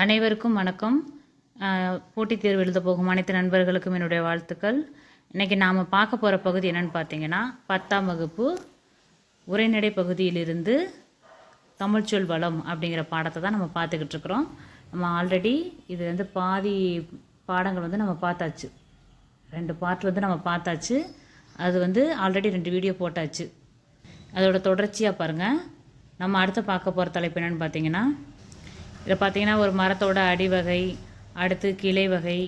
அனைவருக்கும் வணக்கம். போட்டித் தேர்வு எழுத போகும் அனைத்து நண்பர்களுக்கும் என்னுடைய வாழ்த்துக்கள். இன்றைக்கி நாம் பார்க்க போகிற பகுதி என்னென்னு பார்த்தீங்கன்னா பத்தாம் வகுப்பு உரைநடை பகுதியிலிருந்து தமிழ்ச்சொல் வளம் அப்படிங்கிற பாடத்தை தான் நம்ம பார்த்துக்கிட்டு இருக்கிறோம். நம்ம ஆல்ரெடி இது வந்து பாதி பாடங்கள் வந்து நம்ம பார்த்தாச்சு. ரெண்டு பார்ட் வந்து நம்ம பார்த்தாச்சு. அது வந்து ஆல்ரெடி ரெண்டு வீடியோ போட்டாச்சு. அதோட தொடர்ச்சியாக பாருங்கள் நம்ம அடுத்து பார்க்க போகிற தலைப்பு என்னன்னு பார்த்தீங்கன்னா இதில் பார்த்தீங்கன்னா ஒரு மரத்தோட அடிவகை அடுத்து கிளை வகை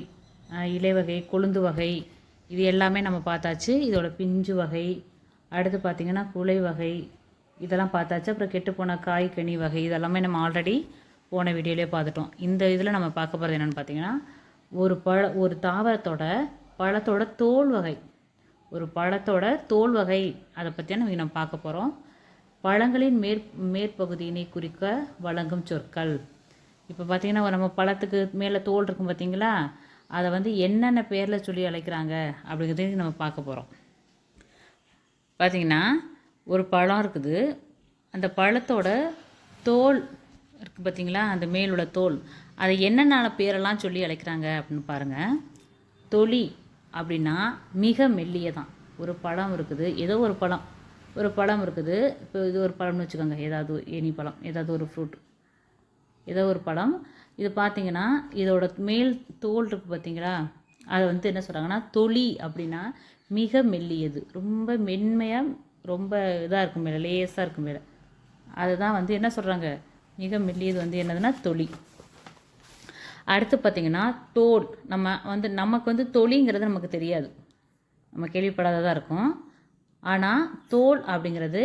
இலை வகை கொழுந்து வகை இது எல்லாமே நம்ம பார்த்தாச்சு. இதோட பிஞ்சு வகை அடுத்து பார்த்திங்கன்னா குலை வகை இதெல்லாம் பார்த்தாச்சு. அப்புறம் கெட்டுப்போன காய் கனி வகை இதெல்லாமே நம்ம ஆல்ரெடி போன வீடியோலேயே பார்த்துட்டோம். இந்த இதில் நம்ம பார்க்க போகிறது என்னென்னு பார்த்தீங்கன்னா ஒரு பழ ஒரு தாவரத்தோட பழத்தோட தோல் வகை. ஒரு பழத்தோட தோல் வகை அதை பற்றி நம்ம நம்ம பார்க்க போகிறோம் பழங்களின் மேற் மேற்பகுதியினை குறிக்க வழங்கும் சொற்கள். இப்போ பார்த்தீங்கன்னா நம்ம பழத்துக்கு மேலே தோல் இருக்கும் பார்த்தீங்களா அதை வந்து என்னென்ன பேரில் சொல்லி அழைக்கிறாங்க அப்படிங்கிறதையும் நம்ம பார்க்க போகிறோம் பார்த்தீங்கன்னா ஒரு பழம் இருக்குது. அந்த பழத்தோட தோல் இருக்குது பார்த்தீங்களா அந்த மேலுள்ள தோல். அதை என்னென்ன பேரெல்லாம் சொல்லி அழைக்கிறாங்க அப்படின்னு பாருங்கள் தொலி அப்படின்னா மிக மெல்லியதான். ஒரு பழம் இருக்குது. ஏதோ ஒரு பழம். ஒரு பழம் இருக்குது. இப்போ இது ஒரு பழம்னு வச்சுக்கோங்க. ஏதாவது எனி பழம். ஏதாவது ஒரு ஃப்ரூட் ஏதோ ஒரு பழம் இது பார்த்தீங்கன்னா இதோட மேல் தோல் இருக்குது பார்த்தீங்களா அதை வந்து என்ன சொல்கிறாங்கன்னா தொழி அப்படின்னா மிக மெல்லியது. ரொம்ப மென்மையாக ரொம்ப இதாக இருக்கும் மேலே லேசாக இருக்கும் மேலே. அதுதான் வந்து என்ன சொல்கிறாங்க மிக மெல்லியது வந்து என்னதுன்னா தொழி அடுத்து பார்த்திங்கன்னா தோல். நம்ம வந்து நமக்கு வந்து தொலிங்கிறது நமக்கு தெரியாது. நம்ம கேள்விப்படாததாக இருக்கும். ஆனால் தோல் அப்படிங்கிறது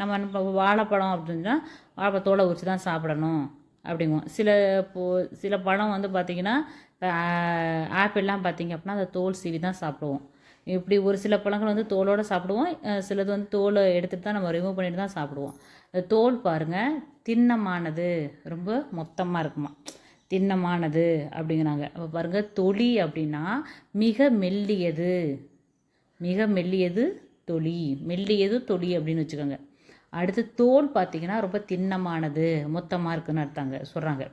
நம்ம நம்ம வாழைப்பழம் அப்படின்னா வாழைப்பழ தோலை உரிச்சு தான் சாப்பிடணும். அப்படிங்குவோம். சில போ சில பழம் வந்து பார்த்திங்கன்னா இப்போ ஆப்பிள்லாம் பார்த்திங்க அப்படின்னா அந்த தோல் சீவி தான் சாப்பிடுவோம். இப்படி ஒரு சில பழங்கள் வந்து தோலோடு சாப்பிடுவோம். சிலது வந்து தோலை எடுத்துகிட்டு தான் நம்ம ரிமூவ் பண்ணிட்டு தான் சாப்பிடுவோம். தோல் பாருங்கள் திண்ணமானது. ரொம்ப மொத்தமாக இருக்குமா. திண்ணமானது அப்படிங்கிறாங்க. அப்போ பாருங்கள் தொலி அப்படின்னா மிக மெல்லியது. மிக மெல்லியது தொலி. மெல்லியது தொலி அப்படின்னு வச்சுக்கோங்க. அடுத்து தோல் பார்த்தீங்கன்னா ரொம்ப திண்ணமானது மொத்தமாக இருக்குன்னு அர்த்தாங்க சொல்கிறாங்க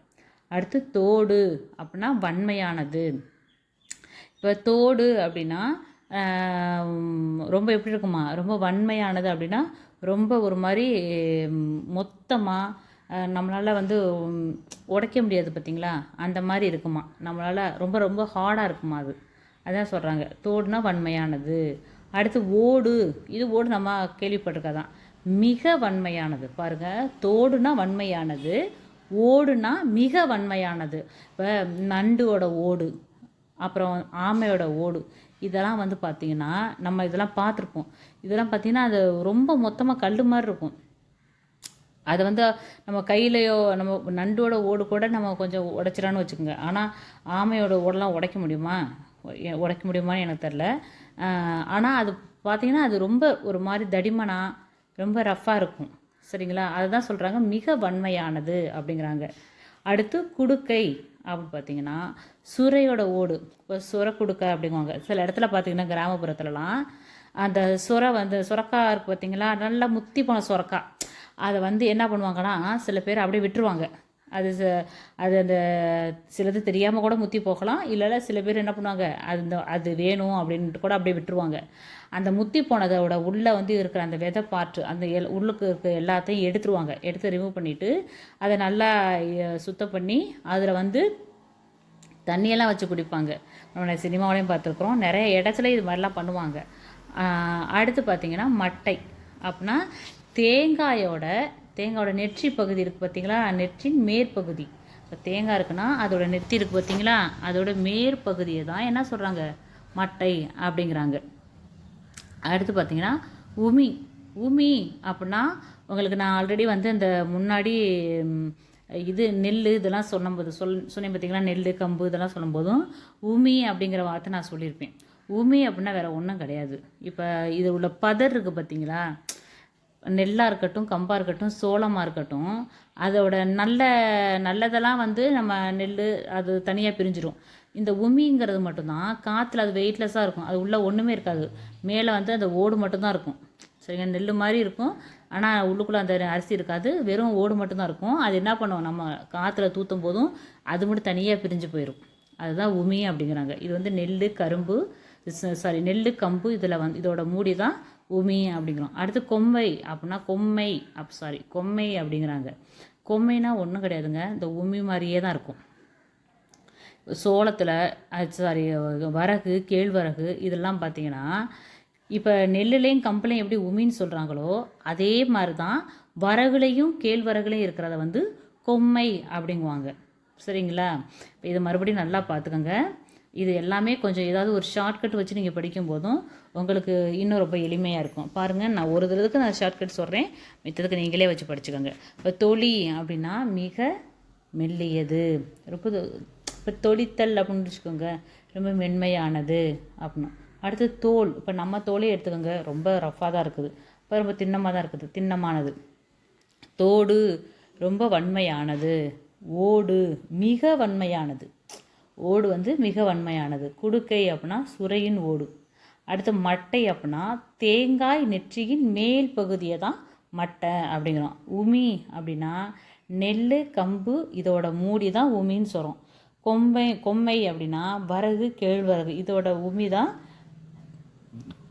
அடுத்து தோடு அப்படின்னா வன்மையானது. இப்போ தோடு அப்படின்னா ரொம்ப எப்படி இருக்குமா? ரொம்ப வன்மையானது அப்படின்னா ரொம்ப ஒரு மாதிரி மொத்தமாக நம்மளால் வந்து உடைக்க முடியாது பார்த்தீங்களா? அந்த மாதிரி இருக்குமா? நம்மளால் ரொம்ப ரொம்ப ஹார்டாக இருக்குமா அது? அதான் சொல்கிறாங்க தோடுனா வன்மையானது. அடுத்து ஓடு. இது ஓடு நம்ம கேள்விப்பட்டிருக்காதான். மிக வன்மையானது. பாருங்க தோடுனா வன்மையானது ஓடுனா மிக வன்மையானது. இப்போ நண்டோட ஓடு அப்புறம் ஆமையோட ஓடு இதெல்லாம் வந்து பார்த்திங்கன்னா நம்ம இதெல்லாம் பார்த்துருப்போம் இதெல்லாம் பார்த்திங்கன்னா அது ரொம்ப மொத்தமாக கல் மாதிரி இருக்கும். அதை வந்து நம்ம கையிலையோ நம்ம நண்டோட ஓடு கூட நம்ம கொஞ்சம் உடைச்சிடான்னு வச்சுக்கோங்க. ஆனால் ஆமையோட ஓடெல்லாம் உடைக்க முடியுமா? உடைக்க முடியுமான்னு எனக்கு தெரில ஆனால் அது பார்த்தீங்கன்னா அது ரொம்ப ஒரு மாதிரி தடிமனா ரொம்ப ரஃப்பாக இருக்கும். சரிங்களா? அதை தான் சொல்கிறாங்க மிக வன்மையானது அப்படிங்கிறாங்க. அடுத்து குடுக்கை அப்படின்னு பார்த்தீங்கன்னா சுரையோட ஓடு இப்போ சுர குடுக்கை அப்படிங்குவாங்க. சில இடத்துல பார்த்தீங்கன்னா கிராமப்புறத்துலலாம் அந்த சுரை வந்து சுரக்கா இருக்குது பார்த்தீங்களா? நல்லா முத்தி போன சுரக்கா. அதை வந்து என்ன பண்ணுவாங்கன்னா சில பேர் அப்படியே விட்டுருவாங்க. அது ச- அது அந்த சிலது தெரியாமல் கூட முத்தி போகலாம். இல்லைல்ல சில பேர் என்ன பண்ணுவாங்க அது அது வேணும் அப்படின்ட்டு கூட அப்படியே விட்டுருவாங்க. அந்த முத்தி போனதோட உள்ளே வந்து இருக்கிற அந்த விதை பார்ட்டு அந்த எல் உள்ளுக்கு இருக்க எல்லாத்தையும் எடுத்துருவாங்க. எடுத்து ரிமூவ் பண்ணிவிட்டு அதை நல்லா சுத்தம் பண்ணி அதில் வந்து தண்ணியெல்லாம் வச்சு குடிப்பாங்க. நம்ம சினிமாவிலையும் பார்த்துருக்குறோம். நிறைய இடத்துல இது மாதிரிலாம் பண்ணுவாங்க. அடுத்து பார்த்தீங்கன்னா மட்டை. அப்படின்னா தேங்காயோட தேங்காயோட நெற்றி பகுதி இருக்குது பார்த்தீங்களா நெற்றின் மேற்பகுதி இப்போ தேங்காய் இருக்குன்னா அதோட நெத்தி இருக்குது பார்த்தீங்களா அதோட மேற்பகுதியை தான் என்ன சொல்கிறாங்க மட்டை அப்படிங்கிறாங்க. அடுத்து பார்த்தீங்கன்னா உமி. உமி அப்படின்னா உங்களுக்கு நான் ஆல்ரெடி வந்து இந்த முன்னாடி இது நெல் இதெல்லாம் சொன்னபோது சொல் சொன்னேன் பார்த்தீங்களா நெல் கம்பு இதெல்லாம் சொல்லும்போதும் உமி அப்படிங்கிற வார்த்தை நான் சொல்லியிருப்பேன். உமி அப்படின்னா வேறு ஒன்றும் கிடையாது. இப்போ இது உள்ள பதர் இருக்குது பார்த்தீங்களா நெல்லாக இருக்கட்டும் கம்பாக இருக்கட்டும் சோளமாக இருக்கட்டும் அதோட நல்ல நல்லதெல்லாம் வந்து நம்ம நெல் அது தனியாக பிரிஞ்சிடும் இந்த உமிங்கிறது மட்டும்தான் காற்றுல அது வெயிட்லெஸ்ஸாக இருக்கும். அது உள்ளே ஒன்றுமே இருக்காது. மேலே வந்து அந்த ஓடு மட்டும்தான் இருக்கும். சரிங்க? நெல் மாதிரி இருக்கும். ஆனால் உள்ளுக்குள்ளே அந்த அரிசி இருக்காது. வெறும் ஓடு மட்டும்தான் இருக்கும். அது என்ன பண்ணுவோம் நம்ம காற்றுல தூற்றும் போதும் அது மட்டும் தனியாக பிரிஞ்சு போயிடும் அதுதான் உமி அப்படிங்கிறாங்க. இது வந்து நெல் கரும்பு சாரி நெல் கம்பு இதில் வந்து இதோட மூடி தான் உமி அப்படிங்கிறோம். அடுத்து கொம்மை அப்படின்னா கொம்மை அப் சாரி கொம்மை அப்படிங்கிறாங்க. கொம்மைனா ஒன்றும் கிடையாதுங்க. இந்த உமி மாதிரியே தான் இருக்கும். சோளத்தில் சாரி வரகு கேழ்வரகு இதெல்லாம் பார்த்தீங்கன்னா இப்போ நெல்லுலேயும் கம்பளையும் எப்படி உமின்னு சொல்கிறாங்களோ அதே மாதிரி தான் வரகுலையும் கேழ்வரகுலையும் இருக்கிறத வந்து கொம்மை அப்படிங்குவாங்க. சரிங்களா? இப்போ இது மறுபடியும் நல்லா பார்த்துக்கோங்க. இது எல்லாமே கொஞ்சம் ஏதாவது ஒரு ஷார்ட்கட் வச்சு நீங்கள் படிக்கும் போதும் உங்களுக்கு இன்னும் ரொம்ப எளிமையாக இருக்கும். பாருங்கள் நான் ஒரு தடவைக்கு நான் ஷார்ட்கட் சொல்கிறேன் மித்ததுக்கு நீங்களே வச்சு படிச்சுக்கோங்க. இப்போ தொழி அப்படின்னா மிக மெல்லியது. ரொம்ப இப்போ தொழித்தல் அப்படின்னு வச்சுக்கோங்க. ரொம்ப மென்மையானது அப்படின்னு. அடுத்து தோல். இப்போ நம்ம தோலே எடுத்துக்கோங்க. ரொம்ப ரஃப்பாக தான் இருக்குது. இப்போ ரொம்ப திண்ணமாக தான் இருக்குது. திண்ணமானது. தோடு ரொம்ப வன்மையானது. ஓடு மிக வன்மையானது. ஓடு வந்து மிக வன்மையானது. குடுக்கை அப்படின்னா சுரையின் ஓடு. அடுத்து மட்டை அப்படின்னா தேங்காய் நெற்றியின் மேல் பகுதியை தான் மட்டை அப்படிங்கிறோம். உமி அப்படின்னா நெல் கம்பு இதோட மூடி தான் உமின்னு சொல்கிறோம் கொம்பை கொம்மை அப்படின்னா வரகு கேழ்வரகு இதோட உமி தான்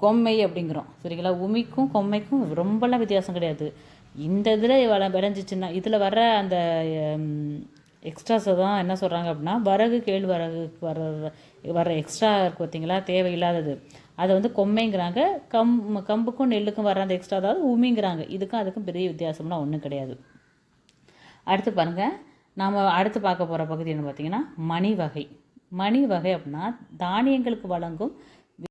கொம்மை அப்படிங்கிறோம். சரிங்களா? உமிக்கும் கொம்மைக்கும் ரொம்பலாம் வித்தியாசம் கிடையாது. இந்த இதில் வள விளைஞ்சிச்சின்னா இதில் வர்ற அந்த எக்ஸ்ட்ராஸை தான் என்ன சொல்கிறாங்க அப்படின்னா வரகு கேழ்வரகு வர வர எக்ஸ்ட்ரா இருக்கு பார்த்தீங்களா தேவையில்லாதது. அதை வந்து கொம்மைங்கிறாங்க. கம் கம்புக்கும் நெல்லுக்கும் வர அந்த எக்ஸ்ட்ரா அதாவது உமிங்கிறாங்க. இதுக்கும் அதுக்கும் பெரிய வித்தியாசம்லாம் ஒன்றும் கிடையாது. அடுத்து பாருங்கள் நாம் அடுத்து பார்க்க போகிற பகுதி என்ன பார்த்தீங்கன்னா மணி வகை. மணி வகை அப்படின்னா தானியங்களுக்கு வழங்கும்